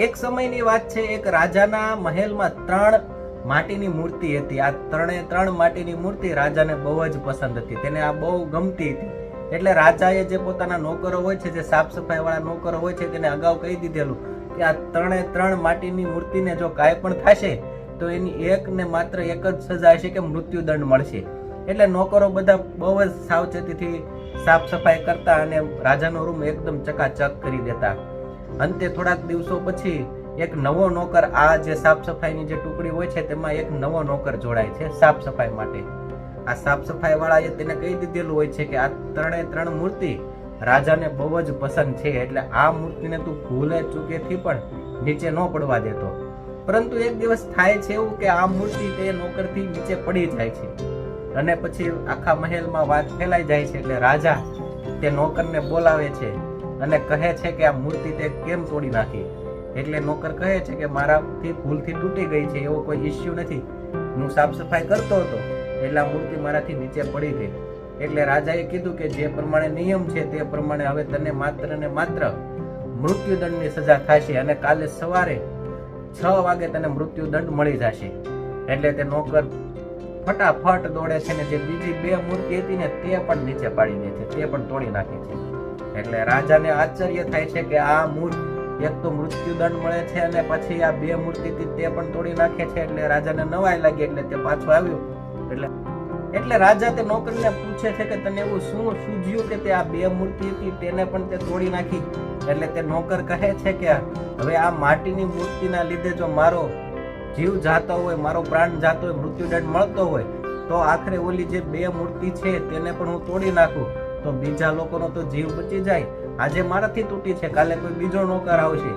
એક સમયની વાત છે, એક રાજાના મહેલમાં ત્રણ માટીની મૂર્તિ હતી. આ ત્રણે ત્રણ માટીની મૂર્તિ રાજાને બહુ જ પસંદ હતી. તેને આ બહુ ગમતી હતી. એટલે રાજાએ જે પોતાના નોકરો હોય છે, જે સાફ સફાઈ વાળા નોકરો હોય છે, તેને અગાઉ કહી દીધેલું કે આ ત્રણે ત્રણ માટીની મૂર્તિને જો કાંઈ પણ થશે, તો એની એક ને માત્ર એક જ સજા હશે કે મૃત્યુદંડ મળશે. એટલે નોકરો બધા બહુ જ સાવચેતીથી સાફ સફાઈ કરતા અને રાજાનો રૂમ એકદમ ચકાચક કરી દેતા. અંતે થોડાક દિવસો પછી એક નવો નોકર, આ જે સાફ સફાઈની જે ટુકડી હોય છે, તેમાં એક નવો નોકર જોડાય છે સાફ સફાઈ માટે. આ સાફ સફાઈ વાળાએ તેને કહી દીધેલું હોય છે કે આ ત્રણે ત્રણ મૂર્તિ રાજાને બહુ જ પસંદ છે, એટલે આ મૂર્તિને તું ભૂલે ચૂકેથી પણ નીચે ન પડવા દેતો. પરંતુ એક દિવસ થાય છે એવું કે આ મૂર્તિ તે નોકરથી નીચે પડી જાય છે. અને પછી આખા મહેલમાં વાત ફેલાઈ જાય છે એટલે રાજા તે નોકરને બોલાવે છે. અને કહે છે કે આ મૂર્તિ તે કેમ તોડી નાખી? એટલે નોકર કહે છે કે મારાથી ભૂલથી તૂટી ગઈ છે, એવો કોઈ ઇસ્યુ નથી. હું સાફ સફાઈ કરતો હતો, એટલે આ મૂર્તિ મારાથી નીચે પડી ગઈ. એટલે રાજાએ કીધું કે જે પ્રમાણે નિયમ છે તે પ્રમાણે હવે તને માત્ર ને માત્ર મૃત્યુદંડની સજા થશે અને કાલે સવારે છ વાગે તને મૃત્યુદંડ મળી જશે. એટલે તે નોકર ફટાફટ દોડે છે ને જે બીજી બે મૂર્તિ હતી ને તે પણ નીચે પાડી દે છે, તે પણ તોડી નાખે છે. એટલે રાજાને આશ્ચર્ય થાય છે કે આ મૂળ એક તો મૃત્યુદંડ મળે છે અને પછી આ બે મૂર્તિ હતી તે પણ તોડી નાખે છે એટલે રાજાને નવાઈ લાગી એટલે તે પાછું આવ્યું. એટલે એટલે રાજા તે નોકરને પૂછે છે કે તને એવું શું સૂઝ્યું કે તે આ બે મૂર્તિ હતી તેને પણ તે તોડી નાખી? એટલે તે નોકર કહે છે કે, હવે આ માટીની મૂર્તિના લીધે જો મારો જીવ જાતો હોય, મારો પ્રાણ જાતો હોય, મૃત્યુદંડ મળતો હોય, તો આખરે ઓલી જે બે મૂર્તિ છે તેને પણ હું તોડી નાખું. તો બીજા લોકોનો તો જીવ બચી જાય. આજે મારાથી તૂટી છે, કાલે કોઈ બીજો નોકર આવશે.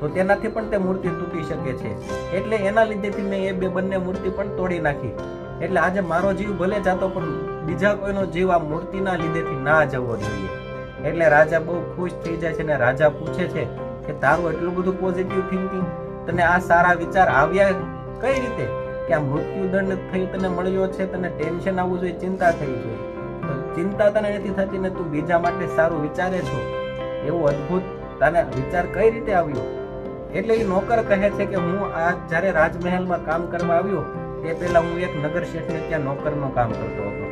તો તેનાથી પણ તે મૂર્તિ તૂટી શકે છે. એટલે એના લીધેથી મેં એ બે બંને મૂર્તિ પણ તોડી નાખી. એટલે આજે મારો જીવ ભલે જાતો, પણ બીજા કોઈનો જીવ આ મૂર્તિના લીધેથી ના જવો જોઈએ. એટલે રાજા બહુ ખુશ થઈ જાય છે અને રાજા પૂછે છે કે તારું એટલું બધું પોઝિટિવ થિંકિંગ તને આ સારા વિચાર આવ્યા કઈ રીતે? કે આ મૃત્યુદંડ થઈ તને મળ્યો છે, તને ટેન્શન આવવું જોઈએ, ચિંતા થઈ જોઈએ. ચિંતા તને નથી થતી ને તું બીજા માટે સારું વિચારે છો? એવું અદ્ભુત. તને વિચાર કઈ રીતે આવ્યો? એટલે એ નોકર કહે છે કે હું આ જ્યારે રાજમહેલમાં કામ કરવા આવ્યો, તે પહેલા હું એક નગર શેઠને ત્યાં નોકરનું કામ કરતો હતો.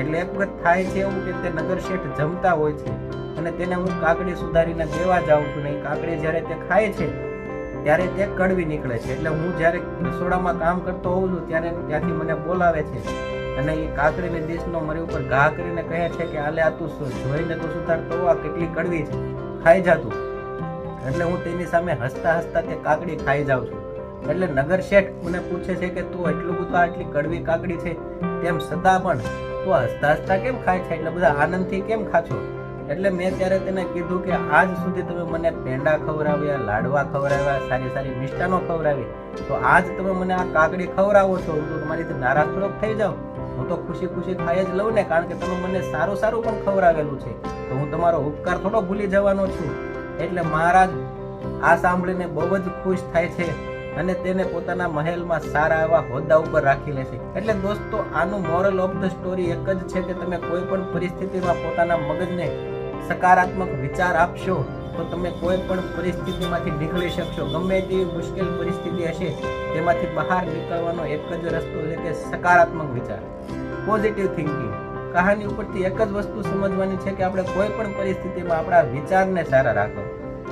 એટલે એક વખત થાય છે એવું કે તે નગર શેઠ જમતા હોય છે અને તેને હું કાકડી સુધારીને દેવા જાઉં છું ને એ કાકડી જ્યારે તે ખાય છે, ત્યારે તે કડવી નીકળે છે. એટલે હું જ્યારે રસોડામાં કામ કરતો હોઉં છું, ત્યારે ત્યાંથી મને બોલાવે છે અને એ કાકડીની ડીશનો મરી ઉપર ઘા કરીને કહે છે કે આલે આ તું જોઈને તો સુધાર તો આ કેટલી કડવી છે. ખાઈ જાતું એટલે હું તેની સામે હસતા હસતા તે કાકડી ખાઈ જાઉં છું. એટલે નગર શેઠ મને પૂછે છે કે તું એટલું બધું આટલી કડવી કાકડી છે? તેમ છતાં પણ તું હસતા હસતા કેમ ખાય છે? એટલે બધા આનંદથી કેમ ખાશો એટલે મેં ત્યારે તેને કીધું કે આજ સુધી તમે મને પેંડા ખવડાવ્યા, લાડવા ખવડાવ્યા, સારી સારી મિષ્ટાનો ખવડાવી, તો આજ તમે મને આ કાકડી ખવડાવો છો, તો તમારીથી નારાજ થોડોક થઈ જાઓ હું તો ખુશી ખુશી ખાઈ જ લઉં ને, કારણ કે તમે મને સારું સારું પણ ખવડાવેલું છે. તો હું તમારો ઉપકાર થોડો ભૂલી જવાનો છું. એટલે મહારાજ, આ સાંભળીને બહુ જ ખુશ થાય છે અને તેને પોતાના મહેલમાં સારા એવા હોદ્દા ઉપર રાખી લે છે. એટલે દોસ્તો, આનું મોરલ ઓફ ધ સ્ટોરી એક જ છે કે તમે કોઈ પણ પરિસ્થિતિમાં પોતાના મગજને સકારાત્મક વિચાર આપશો, તો તમે કોઈ પણ પરિસ્થિતિમાંથી નીકળી શકશો. ગમે તેવી મુશ્કેલ પરિસ્થિતિ હશે, તેમાંથી બહાર નીકળવાનો એક જ રસ્તો છે કે સકારાત્મક વિચાર. પોઝિટિવ થિંકિંગ કહાની ઉપરથી એક જ વસ્તુ સમજવાની છે કે આપણે કોઈ પણ પરિસ્થિતિમાં આપણા વિચારને સારા રાખો.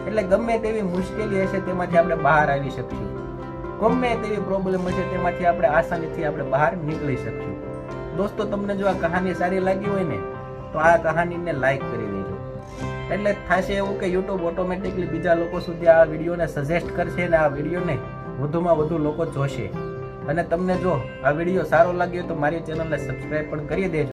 એટલે ગમે તેવી મુશ્કેલી હશે તેમાંથી આપણે બહાર આવી શકશું. ગમે તેવી પ્રોબ્લેમ હશે તેમાંથી આપણે આસાનીથી આપણે બહાર નીકળી શકશું. દોસ્તો, તમને જો આ કહાની સારી લાગી હોય ને, તો આ કહાનીને લાઈક કરી દેજો. એટલે થશે એવું કે યુટ્યુબ ઓટોમેટિકલી બીજા લોકો સુધી આ વિડીયોને સજેસ્ટ કરશે અને આ વિડીયોને વધુમાં વધુ લોકો જોશે. અને તમને જો આ વીડિયો સારો લાગ્યો તો મારી ચેનલને સબસ્ક્રાઈબ પણ કરી દેજો.